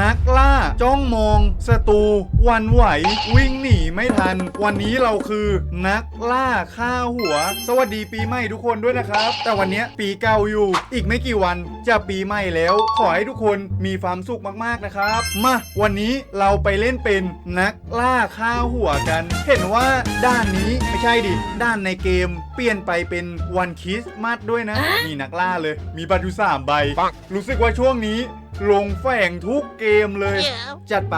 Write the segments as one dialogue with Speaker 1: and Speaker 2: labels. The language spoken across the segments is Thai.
Speaker 1: นักล่า จ้องมองศัตรูหวันไหว วิ่งหนีไม่ทัน วันนี้เราคือนักล่าฆ่าหัว สวัสดีปีใหม่ทุกคนด้วยนะครับ แต่วันนี้ปีเก่าอยู่ อีกไม่กี่วันจะปีใหม่แล้ว ขอให้ทุกคนมีความสุขมากๆนะครับ มาวันนี้เราไปเล่นเป็นนักล่าฆ่าหัวกัน เห็นว่าด้านนี้ไม่ใช่ดิ ด้านในเกม เปลี่ยนไปเป็นวันคริสต์มาสด้วยนะ มีนักล่าเลย มีบัตรอยู่สามใบ รู้สึกว่าช่วงนี้ ลงแฝงทุกเกมเลย จัดไป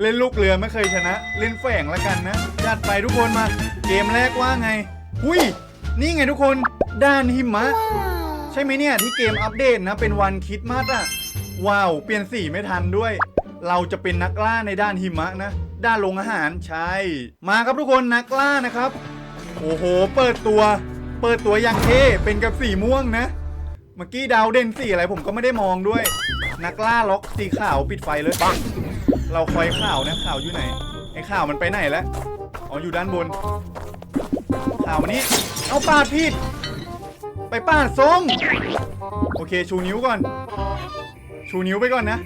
Speaker 1: เล่นลูกเรือไม่เคยชนะ เล่นแฝงแล้วกันนะ จัดไปทุกคนมา เกมแรกว่าไงหุยนี่ไงทุกคน ด้านหิมะ ใช่ไหมเนี่ยที่เกมอัปเดตนะ เป็นวันคริดมาสอะว้าว เปลี่ยนสีไม่ทันด้วย เราจะเป็นนักล่าในด้านหิมะนะ ด้านโรงอาหารใช่ มาครับทุกคนนักล่านะครับ โอ้โห เปิดตัว เปิดตัวอย่างเท่เป็นกับสีม่วงนะ เมื่อกี้ดาวเด่นสีอะไรผมก็ไม่ได้มองด้วย นักล่าล็อกสีขาวปิดไฟเลยปังเราคอยข่าวนะข่าวอยู่ไหนไอ้ข่าวมันไปไหนแล้วอ๋ออยู่ด้านบน ข่าวมันนี้ เอาปาดผิด ไปปาดส้มโอเคชูนิ้วก่อน ชูนิ้วไปก่อนนะ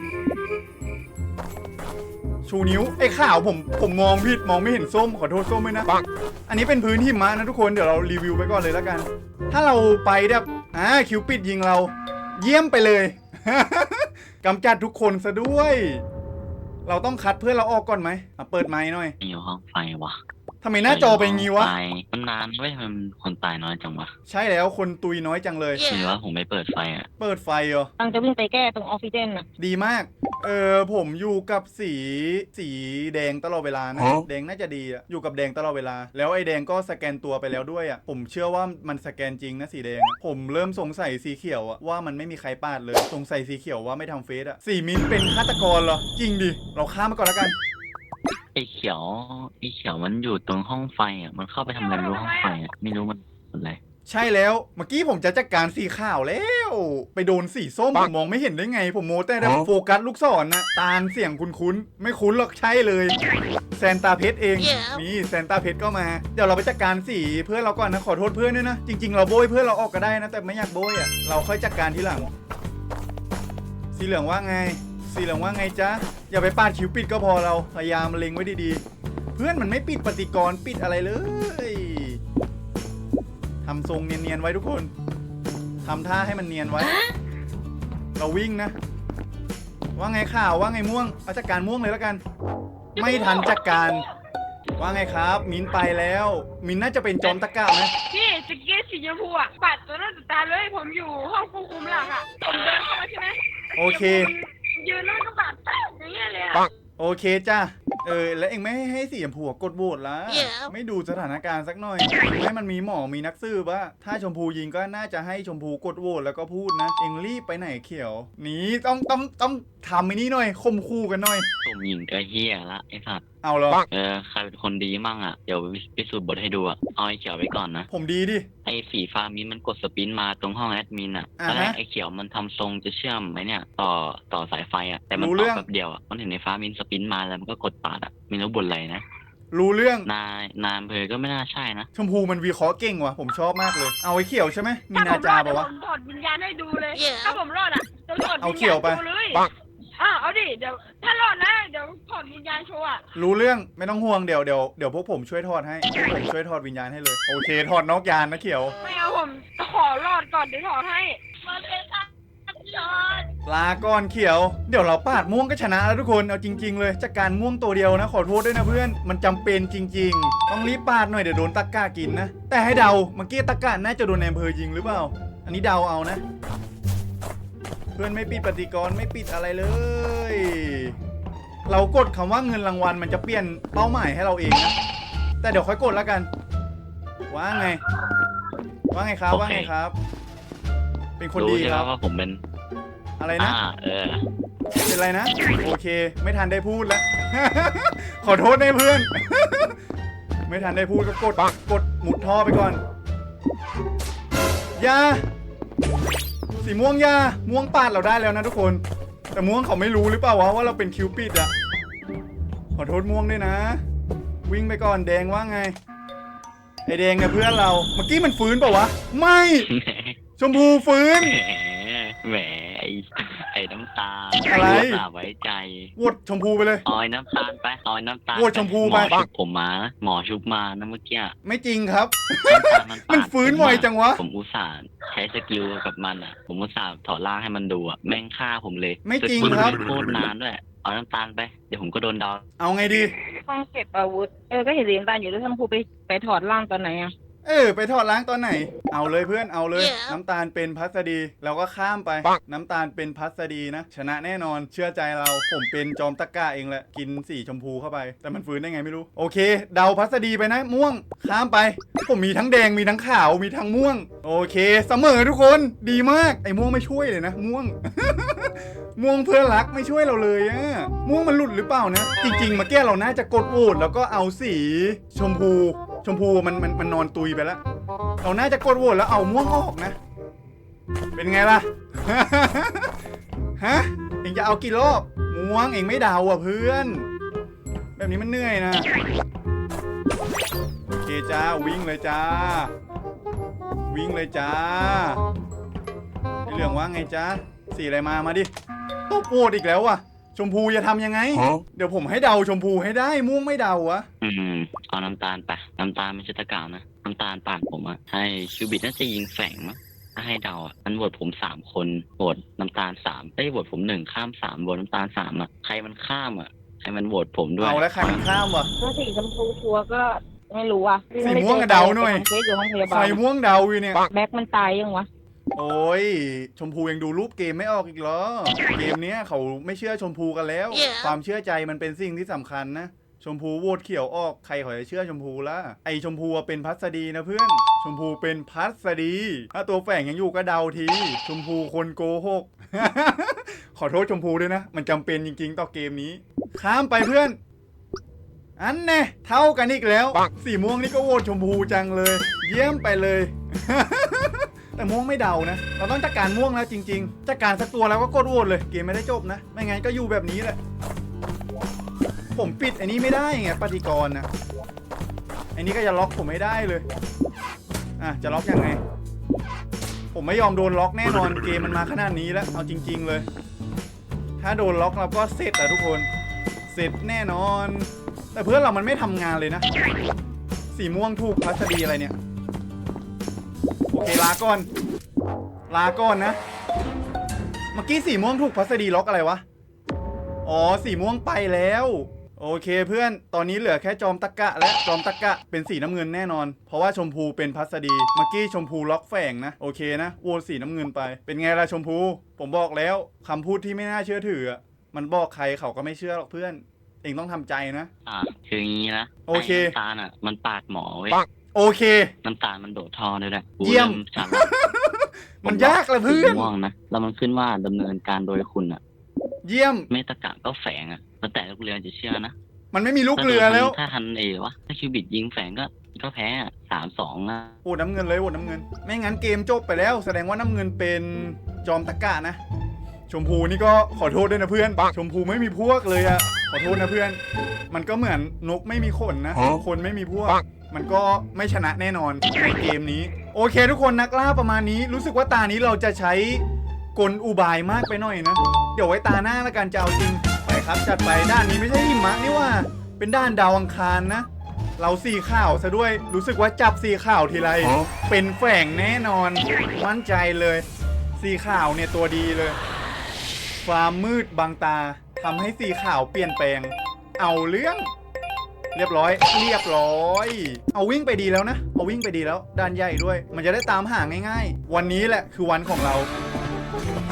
Speaker 1: ชูนิ้วไอ้ข่าวผมผมมองผิดมองไม่เห็นส้มขอโทษส้มด้วยนะอันนี้เป็นพื้นหิมะนะทุกคนเดี๋ยวเรารีวิวไปก่อนเลยแล้วกัน ถ้าเราไปแบบ อ่าคิวปิดยิงเรา เยี่ยมไปเลย กำจัดทุกคนซะด้วย เราต้องคัดเพื่อนเราออกก่อนไหมอะเปิดไม้หน่อย
Speaker 2: อยู่ห้องไฟวะ
Speaker 1: ทำไมหน้าจอเป็นงี้วะ
Speaker 2: ไฟมันนานเว้ยทำไมมันคนตายน้อยจังวะ
Speaker 1: ใช่แล้วคนตุยน้อยจังเลย
Speaker 2: หรือว่าผมไปเปิดไฟอะ
Speaker 1: เปิดไฟเหรอ
Speaker 3: กำลังจะวิ่งไปแก้ตรงออกซิเจนน่ะ
Speaker 1: ดีมาก เออผมอยู่กับสีสีแดงตลอดเวลานะแดงน่าจะดีอะอยู่กับแดงตลอดเวลา แล้วไอ้แดงก็สแกนตัวไปแล้วด้วยอะผมเชื่อว่ามันสแกนจริงนะสีแดงอะผมเริ่มสงสัยสีเขียวอะว่ามันไม่มีใครปาดเลย สงสัยสีเขียวว่าไม่ทำเฟซอะสีมินเป็นฆาตกรเหรอ จริงดิ เราข้ามมาก่อนแล้วกัน
Speaker 2: ไอ้เขียวไอ้เขียวมันอยู่ตรงห้องไฟอะ มันเข้าไปทำอะไรไม่รู้ห้องไฟอะ ไม่รู้มันอะไร
Speaker 1: ใช่แล้ว เมื่อกี้ผมจะจัดการสีขาวแล้ว ไปโดนสีส้มผมมองไม่เห็นได้ไง ผมโมแต่ได้โฟกัสลูกศรนะตาลเสียงคุ้นๆไม่คุ้นหรอกใช่เลย แซนตาเพชรเอง นี่แซนตาเพชรก็มา เดี๋ยวเราไปจัดการสีเพื่อนเราก่อนนะขอโทษเพื่อนด้วยนะ จริง ๆ เราโบยเพื่อนเราออกก็ได้นะ แต่ไม่อยากโบยอะ เราค่อยจัดการทีหลัง สีเหลืองว่าไง สีเหลืองว่าไงจ๊ะ อย่าไปปาดคิวปิดก็พอเรา พยายามเล็งไว้ดีๆ เพื่อนมันไม่ปิดปฏิกรณ์ปิดอะไรเลยทำทรงเนียนๆไว้ทุกคนทำท่าให้มันเนียนไว้ เราวิ่งนะ ว่าไงข่าวว่าไงม่วง เอาจัดการม่วงเลยแล้วกัน ไม่ทันจัดการ ว่าไงครับ มินไปแล้ว มินน่าจะเป็นจอมตะกร้าไหม
Speaker 4: พี่สเก็ตสีชมพูอะปัดตัวหน้าตัวตาเลยผมอยู่ห้องควบคุมหลังอะผมเดินเข้ามาใช่ไหม
Speaker 1: โอเค
Speaker 4: ยืนแล้วก็ปัดแป๊บอย่างเงี้ยเลยอะ
Speaker 1: โอเคจ้าเออ แล้วเองไม่ให้ให้สีชมพูกดโหวตละ ไม่ดูสถานการณ์สักหน่อย ให้มันมีหมอมีนักสืบว่า ถ้าชมพูยิงก็น่าจะให้ชมพูกดโหวตแล้วก็พูดนะ เองรีบไปไหนเขียวหนีต้องต้องต้องทำไอ้นี้หน่อยคมคู่กันหน่อย
Speaker 2: ผมยิงก็เฮียละไอ้สัตว์
Speaker 1: เอาเหรอ
Speaker 2: เออใครเป็นคนดีมั่งอะ เดี๋ยวพิสูจน์บทให้ดูอะ เอาไอ้เขียวไว้ก่อนนะ
Speaker 1: ผมดีดิ
Speaker 2: ไอ้สีฟ้ามินมันกดสปินมาตรงห้องแอดมินอะ
Speaker 1: อ่าฮะ
Speaker 2: ตอนแรกไอ้เขียวมันทำทรงจะเชื่อมไหมเนี่ย ต่อต่อสายไฟอะ แต่มัน
Speaker 1: รู้
Speaker 2: ต่
Speaker 1: เรื่
Speaker 2: อ
Speaker 1: อง
Speaker 2: แป๊บเดียวอะ มันเห็นในฟ้ามินสปินมาแล้วมันก็กดปาดอะไม่รู้บนอะไรนะ
Speaker 1: รู้เรื่อง
Speaker 2: นายนายอำเภอก็ไม่น่าใช่นะ
Speaker 1: ชมพูมันวีเคราะห์เก่งว่ะ ผมชอบมากเลย เอาไอ้เขียวใช่ไหมมี
Speaker 4: ถ้าผ
Speaker 1: นาม
Speaker 4: ร
Speaker 1: จา
Speaker 4: อด
Speaker 1: ปะ
Speaker 4: เดี๋ยว
Speaker 1: วะ
Speaker 4: ผมถอดวิญญาณให้ดูเลย ถ้าผมรอดอะเดี๋ยวถอด
Speaker 1: เอา
Speaker 4: วิญ
Speaker 1: เขี
Speaker 4: ญา
Speaker 1: ยว
Speaker 4: ณ
Speaker 1: ไป
Speaker 4: โชว์เลย อ่าเอาดิเดี๋ยวถ้ารอดนะเดี๋ยวถอดวิญญาณโชว์อะ
Speaker 1: รู้เรื่องไม่ต้องห่วงเดี๋ยวเดี๋ยวเดี๋ยวพวกผมช่วยถอดให้พวกผมช่วยถอดวิญญาณให้เลยโอเคถอดนอกยานนะเขียว
Speaker 4: ไม่เอาผมขอรอดก่อนเดี๋ยวถอดให้มาเลยค่ะยอด
Speaker 1: ลาก่อนเขียว เดี๋ยวเราปาดม่วงก็ชนะแล้วทุกคนเอาจริง ๆ เลยจากการม่วงตัวเดียวนะ ขอโทษด้วยนะเพื่อนมันจำเป็นจริง ๆ ต้องรีบปาดหน่อยเดี๋ยวโดนตะกร้ากินนะ แต่ให้เดาเมื่อกี้ตะกร้าน่าจะโดนในอำเภอยิงหรือเปล่า อันนี้เดาเอานะ เพื่อนไม่ปิดปฏิกรณ์ไม่ปิดอะไรเลย เรากดคำว่าเงินรางวัลมันจะเปลี่ยนเป้าหมายให้เราเองนะแต่เดี๋ยวค่อยกดแล้วกัน ว่าไง ว่าไงครับ ว่าไงครับ เป็นคน
Speaker 2: รู้
Speaker 1: ดี
Speaker 2: ใช่
Speaker 1: ค
Speaker 2: ไหม
Speaker 1: รับ
Speaker 2: ว่าผมเป็น
Speaker 1: อะไรนะ
Speaker 2: อ่า เออ
Speaker 1: เป็นไรนะ โอเค ไม่ทันได้พูดแล้ว ขอโทษนะเพื่อน ไม่ทันได้พูดก็กดกดหมุดท่อไปก่อน อยา สีม่วงอยาม่วงปาดเราได้แล้วนะทุกคน แต่ม่วงเขาไม่รู้หรือเปล่าวะว่าเราเป็นคิวปิดอะขอโทษม่วงด้วยนะ วิ่งไปก่อนแดงว่าไง ไอแดงเนี่ยเพื่อนเรา เมื่อกี้มันฟื้นเปล่าวะ ไม่ ชมพูฟื้น
Speaker 2: แหมแหมไอ้ไอ้ น้ำำตาล
Speaker 1: อะไร
Speaker 2: อุตส่าห์ไว้ใจ
Speaker 1: โหวตชมพูไปเลย
Speaker 2: เออยน้ำตาลไปเออยน้ำตาล
Speaker 1: โหวตชมพูไป
Speaker 2: หมอชุบผมมานะหมอชุบมานะเมื่อกี้
Speaker 1: ไม่จริงครับ
Speaker 2: น้ำตาลมันปาด
Speaker 1: มันฟื้นไวจังวะ
Speaker 2: ผมอุตส่าห์ใช้สกิลกับมันอะ ผมอุตส่าห์ถอดร่างให้มันดูอะแม่งฆ่าผมเลย
Speaker 1: ไม่จริง
Speaker 2: สกิล
Speaker 1: ครับ
Speaker 2: โคตรนานด้วยเอาน้ำตาลไปเดี๋ยวผมก็โดนดาว
Speaker 1: เอาไงดี
Speaker 3: ห้องเก็บอาวุธ เออ ก็เห็นสีน้ำตาลอยู่แล้วท่านครูไปไปถอดร่างตอนไหนอะ
Speaker 1: เออไปทอดล้างตอนไหน เอาเลยเพื่อนเอาเลยน้ำตาลเป็นพัสดีเราก็ข้ามไปน้ำตาลเป็นพัสดีนะ ชนะแน่นอนเชื่อใจเราผมเป็นจอมตะกร้าเองแหละกินสีชมพูเข้าไป แต่มันฟื้นได้ไงไม่รู้ โอเค เดาพัสดีไปนะ ม่วงข้ามไป ผมมีทั้งแดงมีทั้งขาวมีทั้งม่วง โอเคเสมอทุกคนดีมากไอ้ม่วงไม่ช่วยเลยนะ ม่วง ม่วงเพื่อนรักไม่ช่วยเราเลยอะม่วงมันหลุดหรือเปล่านะ จริงๆเมื่อกี้เราน่าจะกดโหวตแล้วก็เอาสีชมพู ชมพูมันมันมันนอนตุยไปแล้วเราน่าจะกดโหวตแล้วเอาม่วงออกนะ เป็นไงล่ะ ฮะเองจะเอากี่รอบม่วงเองไม่เดาอะเพื่อน แบบนี้มันเหนื่อยนะโอเคจ้าวิ่งเลยจ้า วิ่งเลยจ้าไอเหลืองว่าไงจ้าสีอะไรมามาดิตบโหวตอีกแล้วอะ ชมพูจะทำยังไงเดี๋ยวผมให้เดาชมพูให้ได้ม่วงไม่เดาอะ
Speaker 2: อืมเอาน้ำตาลไปน้ำตาลไม่ใช่ตะกร้าวนะ น้ำตาลปาดผมอะให้คิวบิดน่าจะยิงแฝงมั้งถ้าให้เดาอะมันโหวตผมสามคนโหวตน้ำตาลสามได้ยโหวตผมหนึ่งข้ามสามโหวตน้ำตาลสามอะใครมันข้ามอะใครมันโหวตผมด้วย
Speaker 1: เอาแล้วใครมันข้ามวะ
Speaker 3: ก็สีชมพูชัวร์ก็ไม่รู้อะ
Speaker 1: สีม่วงอะเดาหน่อย
Speaker 3: เคสอยู่ห้องพยาบา
Speaker 1: ไฟ
Speaker 3: ล
Speaker 1: ม่วงเดาอยู่เนี่ย
Speaker 3: แบ็คมันตายยังวะ
Speaker 1: โอ้ย ชมพูยังดูรูปเกมไม่ออกอีกเหรอ เกมเนี้ยเขาไม่เชื่อชมพูกันแล้วความเชื่อใจมันเป็นสิ่งที่สำคัญนะ ชมพูโหวตเขียวออกใครเขาจะเชื่อชมพูล่ะไอชมพูอะเป็นพัสดีนะเพื่อน ชมพูเป็นพัสดี ถ้าตัวแฝงยังอยู่ก็เดาที ชมพูคนโกหก ขอโทษชมพูด้วยนะ มันจำเป็นจริง ๆ ต่อเกมนี้ ข้ามไปเพื่อน อันแน่เท่ากันอีกแล้ว สีม่วงนี่ก็โหวตชมพูจังเลย เยี่ยมไปเลย แต่ม่วงไม่เดานะ เราต้องจัดการม่วงแล้วจริง ๆ จัดการสักตัวแล้วก็กดโหวตเลย เกมไม่ได้จบนะ ไม่งั้นก็อยู่แบบนี้แหละ ผมปิดอ้นี้ไม่ได้ไงปฏิกรณ์นะอ้นี้ก็จะล็อกผมไม่ได้เลย อะ จะล็อกยังไง ผมไม่ยอมโดนล็อกแน่นอนเกมมันมาขนาดนี้แล้ว เอาจริง ๆเลย ถ้าโดนล็อกเราก็เสร็จอะทุกคน เสร็จแน่นอน แต่เพื่อนเรามันไม่ทำงานเลยนะ สีม่วงถูกพัสดีอะไรเนี่ย โอเคลาก่อน ลาก่อนนะ เมื่อกี้สีม่วงถูกพัสดีล็อกอะไรวะ อ๋อสีม่วงไปแล้ว โอเคเพื่อนตอนนี้เหลือแค่จอมตะกะ และจอมตะกะเป็นสีน้ำเงินแน่นอน เพราะว่าชมพูเป็นพัสดีเมื่อกี้ชมพูล็อกแฝงนะ โอเคนะโหวตสีน้ำเงินไป เป็นไงล่ะชมพู ผมบอกแล้วคำพูดที่ไม่น่าเชื่อถืออะมันบอกใครเขาก็ไม่เชื่อหรอกเพื่อน เองต้องทำใจนะ
Speaker 2: อะคืออย่างนี้นะ
Speaker 1: โอเค
Speaker 2: ไน้ำตาลอะมันปาดหมอเว้ย
Speaker 1: โอเค
Speaker 2: น้ำตาลมันโดดท่อด้วยแหละ
Speaker 1: เยี่ยม
Speaker 2: ฉลาด
Speaker 1: มันยากละเพื่อน
Speaker 2: ม่วงนะแล้วมันขึ้นว่าดำเนินการโดยคุณอะ
Speaker 1: เยี่ยม
Speaker 2: ไม่ตะกะก็แฝงอะแล้วแต่ลูกเรือจะเชื่อนะ
Speaker 1: มันไม่มีลูกเรือแล้ว
Speaker 2: ถ้าทันเอวะถ้าคิวบิดยิงแฝงก็ก็แพ้สามสองนะ
Speaker 1: โอ้น้ำเงินเลยโอ้น้ำเงิน ไม่งั้นเกมจบไปแล้ว แสดงว่าน้ำเงินเป็นจอมตะกะนะ ชมพูนี่ก็ขอโทษด้วยนะเพื่อน ชมพูไม่มีพวกเลยอะขอโทษนะเพื่อน มันก็เหมือนนกไม่มีขนนะ คนไม่มีพวก มันก็ไม่ชนะแน่นอนในเกมนี้ โอเค ทุกคนนักล่าประมาณนี้ รู้สึกว่าตานี้เราจะใช้กลอุบายมากไปหน่อยนะ เดี๋ยวไว้ตาหน้าละกันจะเอาจริง ไปครับจัดไปด้านนี้ไม่ใช่หิมะนี่ว่า เป็นด้านดาวอังคารนะ เราสีข่าวซะด้วย รู้สึกว่าจับสีข่าวทีไร เป็นแฝงแน่นอน มั่นใจเลย สีข่าวเนี่ยตัวดีเลย ความมืดบังตาทำให้สีขาวเปลี่ยนแปลง เอาเรื่อง เรียบร้อย เรียบร้อย เอาวิ่งไปดีแล้วนะ เอาวิ่งไปดีแล้วด้านใหญ่ด้วย มันจะได้ตามหาง่ายๆ วันนี้แหละคือวันของเรา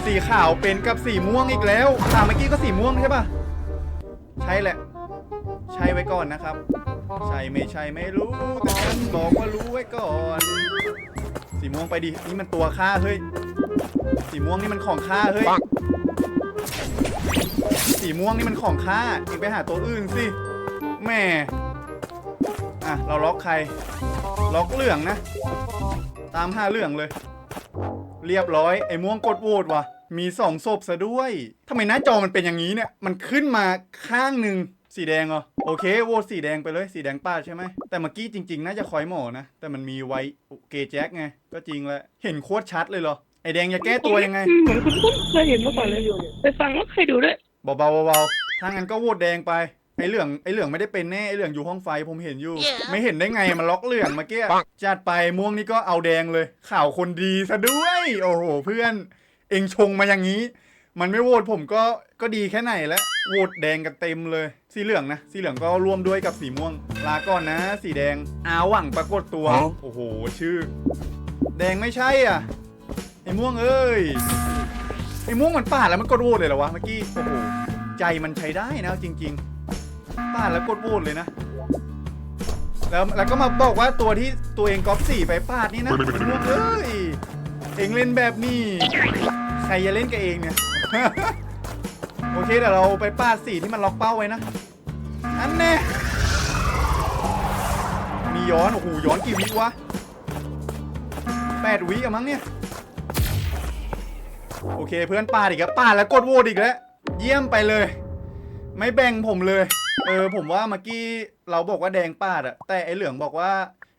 Speaker 1: สีขาวเป็นกับสีม่วงอีกแล้วตามเมื่อกี้ก็สีม่วงใช่ปะใช่แหละ ใช่ไว้ก่อนนะครับ ใช่ไม่ใช่ไม่รู้แต่ฉันบอกว่ารู้ไว้ก่อน สีม่วงไปดินี่มันตัวฆ่าเฮ้ยสีม่วงนี่มันของฆ่าเฮ้ย สีม่วงนี่มันของฆ่าเองไปหาตัวอื่นสิแม่อะเราล็อกใคร ล็อกเหลืองนะ ตามหาเหลืองเลย เรียบร้อยไอ้ม่วงกดโหวตว่ะ มีสองศพซะด้วยทำไมหน้าจอมันเป็นอย่างนี้เนี่ย มันขึ้นมาข้างหนึ่งสีแดงเหรอโอเคโหวตสีแดงไปเลยสีแดงป้าใช่ไหมแต่เมื่อกี้จริงๆ น่าจะคอยหมอนะแต่มันมีไว้เกแจ็คไงก็จริงแหละเห็นโคตรชัดเลยเหรอไอแดงจะแก้ตัวยังไง
Speaker 3: เหมือนคุณคุณเคยเห็นมื่อก่อนเลยอยู่ไปฟังแล้วเคยดูด้วย
Speaker 1: เบาๆเบาๆถ้างั้นก็โหวตแดงไป ไอเหลืองไอเหลืองไม่ได้เป็นแน่ไอเหลืองอยู่ห้องไฟผมเห็นอยู่ ไม่เห็นได้ไงมันล็อกเหลืองเมื่อกี้จัดไปม่วงนี่ก็เอาแดงเลย ข่าวคนดีซะด้วย โอ้โหเพื่อน เองชงมาอย่างนี้ มันไม่โหวตผมก็ก็ดีแค่ไหนแล้วโหวตแดงกันเต็มเลย สีเหลืองนะ สีเหลืองก็ร่วมด้วยกับสีม่วง ลาก่อนนะ สีแดงอาหวังปรากฏตัว โอ้โห ชื่อ แดงไม่ใช่อะไอ้ม่วงเอ้ย ไอ้ม่วงมันปาดแล้วมันกดโหวตเลยเหรอวะเมื่อกี้โอ้โหใจมันใช้ได้นะจริง ๆปาดแล้วกดโหวตเลยนะ แล้วแล้วก็มาบอกว่าตัวที่ตัวเองก๊อปสี่ไปปาดนี่นะไอ้ม่วงเอ้ยเองเล่นแบบนี้ใครจะเล่นกับเองเนี่ยโอเคเดี๋ยวเราไปปาดสี่ที่มันล็อกเป้าไว้นะอันแน่มีย้อนโอ้โหย้อนกี่วิวะแปดวิอะมั้งเนี่ย โอเคเพื่อนปาดอีกแล้วปาดแล้วกดโหวตอีกแล้ว เยี่ยมไปเลย ไม่แบ่งผมเลย เออผมว่าเมื่อกี้เราบอกว่าแดงปาดอะแต่ไอเหลืองบอกว่า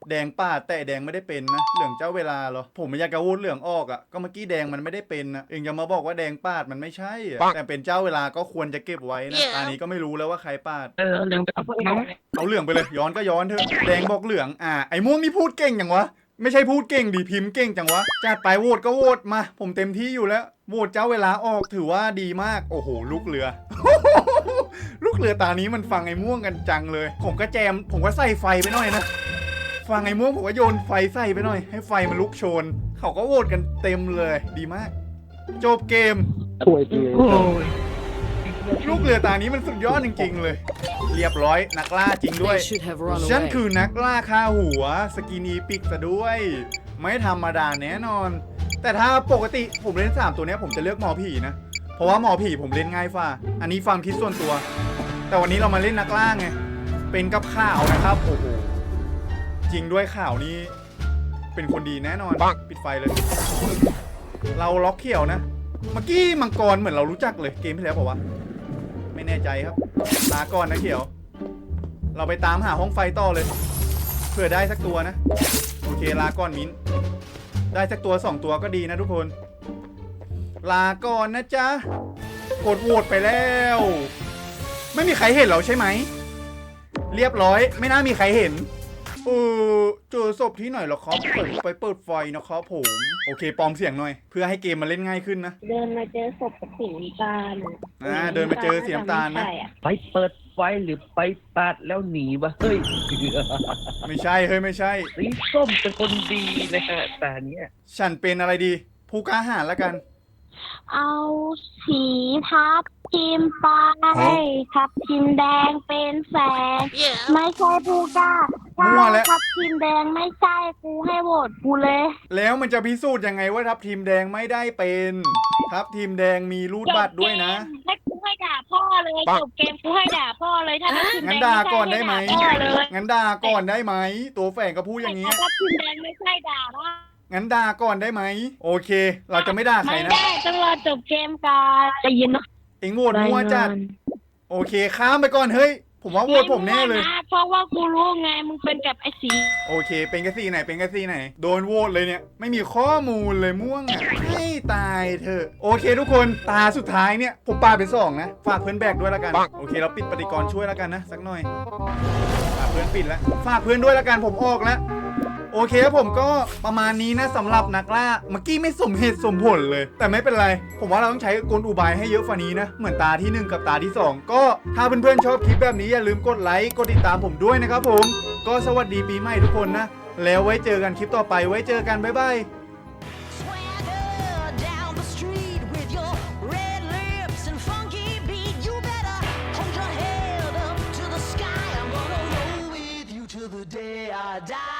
Speaker 1: แดงปาดแต่ไอ้แดงไม่ได้เป็นนะเหลืองเจ้าเวลาเหรอผมไม่อยากจะพูดเหลืองออกอะก็เมื่อกี้แดงมันไม่ได้เป็นนะเองจะมาบอกว่าแดงปาดมันไม่ใช่อะแต่เป็นเจ้าเวลาก็ควรจะเก็บไว้นะตอนนี้ก็ไม่รู้แล้วว่าใครปาด
Speaker 3: เออเรื่องไปเอาพวกน้อง
Speaker 1: เอาเหลืองไปเลยย้อนก็ย้อนเถอะแดงบอกเหลืองอ่าไอ้ม่วงนี่พูดเก่งอย่างวะ ไม่ใช่พูดเก่งดีพิมพ์เก่งจังวะจัดไปโหวตก็โหวตมา ผมเต็มที่อยู่แล้วโหวตเจ้าเวลาออกถือว่าดีมากโอ้โหลูกเรือ ลูกเรือตานี้มันฟังไอ้ม่วงกันจังเลย ผมก็แจม ผมก็ใส่ไฟไปหน่อยนะฟังไอ้ม่วงผมก็โยนไฟใส่ไปหน่อย ให้ไฟมันลุกโชน เขาก็โหวตกันเต็มเลย ดีมาก จบเกม
Speaker 3: โอ้ย
Speaker 1: ลูกเรือตานี้มันสุดยอดจริงๆเลย เรียบร้อยนักล่าจริงด้วย
Speaker 5: They should have run
Speaker 1: ฉัน
Speaker 5: away.
Speaker 1: คือนักล่าค่าหัว สกินีปิกซะด้วย ไม่ธรรมดาแน่นอน แต่ถ้าปกติผมเล่น 3 ตัวเนี้ยผมจะเลือกหมอผีนะ เพราะว่าหมอผีผมเล่นง่ายฝ่า อันนี้ความคิดส่วนตัว แต่วันนี้เรามาเล่นนักล่าไง เป็นกับข่าวนะครับ โอ้โห จริงด้วยข่าวนี้ เป็นคนดีแน่นอน ปิดไฟเลย เราล็อกเขียวนะ เมื่อกี้มังกรเหมือนเรารู้จักเลยเกมที่แล้วเปล่าวะ ไม่แน่ใจครับ ลาก่อนนะเขียว เราไปตามหาห้องไฟต่อเลย เผื่อได้สักตัวนะ โอเคลาก่อนมิ้น ได้สักตัวสองตัวก็ดีนะทุกคน ลาก่อนนะจ๊ะ กดโหวตไปแล้ว ไม่มีใครเห็นเราใช่ไหม เรียบร้อย ไม่น่ามีใครเห็น เออเจอศพที่ไหนเหรอครับผมไปเปิดไฟนะครับผมโอเคปลอมเสียงหน่อย เพื่อให้เกมมันเล่นง่ายขึ้นนะ
Speaker 6: เดินมาเจอศพกับสีน้ำตาล
Speaker 1: อ่าเดินมาเจอสีน้ำตาลนะ
Speaker 6: ใช่อะ
Speaker 7: ไปเปิดไฟหรือไปปาดแล้วหนีวะเฮ้ย
Speaker 1: ไม่ใช่เฮ้ยไม่ใช่
Speaker 7: สีส้มเป็นคนดีนะฮะแต่เนี้ย
Speaker 1: ฉันเป็นอะไรดี ผู้กล้าหาญแล้วกัน
Speaker 6: เอาสีทับทิมไปทับทิมแดงเป็นแสง ไม่ใช่ผู้กล้า
Speaker 1: มั่วแล้ว
Speaker 6: ทับทิมแดงไม่ใช่กูให้โหวตกูเลย
Speaker 1: แล้วมันจะพิสูจน์ยังไงว่าทัพทีมแดงไม่ได้เป็นทัพทีมแดงมีรูดบัตรด้วยนะ
Speaker 6: ให้กูให้ด่าพ่อเลยจบเกมกูให้ด่าพ่อเลยถ้าทับทิมแด
Speaker 1: งั้น
Speaker 6: ง
Speaker 1: ด่า
Speaker 6: ไม่ใช่
Speaker 1: ก่อนได้ไหม
Speaker 6: ให้ด่าพ่อเลย
Speaker 1: งั้นด่าก่อนได้ไหม ตัวแฝงก็พูดอย่างนี้
Speaker 6: ถ้าทับทิมแดงไม่ใช่ด่าว่า
Speaker 1: งั้นด่าก่อนได้ไหม โอเค เราจะไม่ด่าใคร
Speaker 6: ไม่
Speaker 1: นะ
Speaker 6: ได้ต้องรอจบเกมก่อนจะยินนะ
Speaker 1: เอ็งโหวตมั่วจัด โอเค ข้ามไปก่อนเฮ้ย ผมว่าโหวตผมแน่เลย
Speaker 6: ไะเพราะว่ากูรู้ไงมึงเป็นกับไอ้สี
Speaker 1: โอเค เป็นกระสีไหน เป็นกระสีไหน โดนโหวตเลยเนี่ย ไม่มีข้อมูลเลยม่วงอะให้ตายเถอะ โอเคทุกคน ตาสุดท้ายเนี่ย ผมปาไปสองนะ ฝากเพื่อนแบกด้วยแล้วกัน โอเค เราปิดปฏิกรณ์ช่วยแล้วกันนะ สักหน่อย ฝากเพื่อนปิดแล้ว ฝากเพื่อนด้วยแล้วกัน ผมออกแล้ว โอเคครับผมก็ประมาณนี้นะสำหรับนักล่าเมื่อกี้ไม่สมเหตุสมผลเลย แต่ไม่เป็นไร ผมว่าเราต้องใช้กลอุบายให้เยอะกว่านี้นะ เหมือนตาที่หนึ่งกับตาที่สองก็ถ้าเพื่อนๆชอบคลิปแบบนี้อย่าลืมกดไลค์กดติดตามผมด้วยนะครับผม ก็สวัสดีปีใหม่ทุกคนนะ แล้วไว้เจอกันคลิปต่อไปไว้เจอกันบ๊ายบาย
Speaker 5: Swagger down the street with your red lips and funky beat. You better hold your head up to the sky. I'm gonna roll with you till the day I die.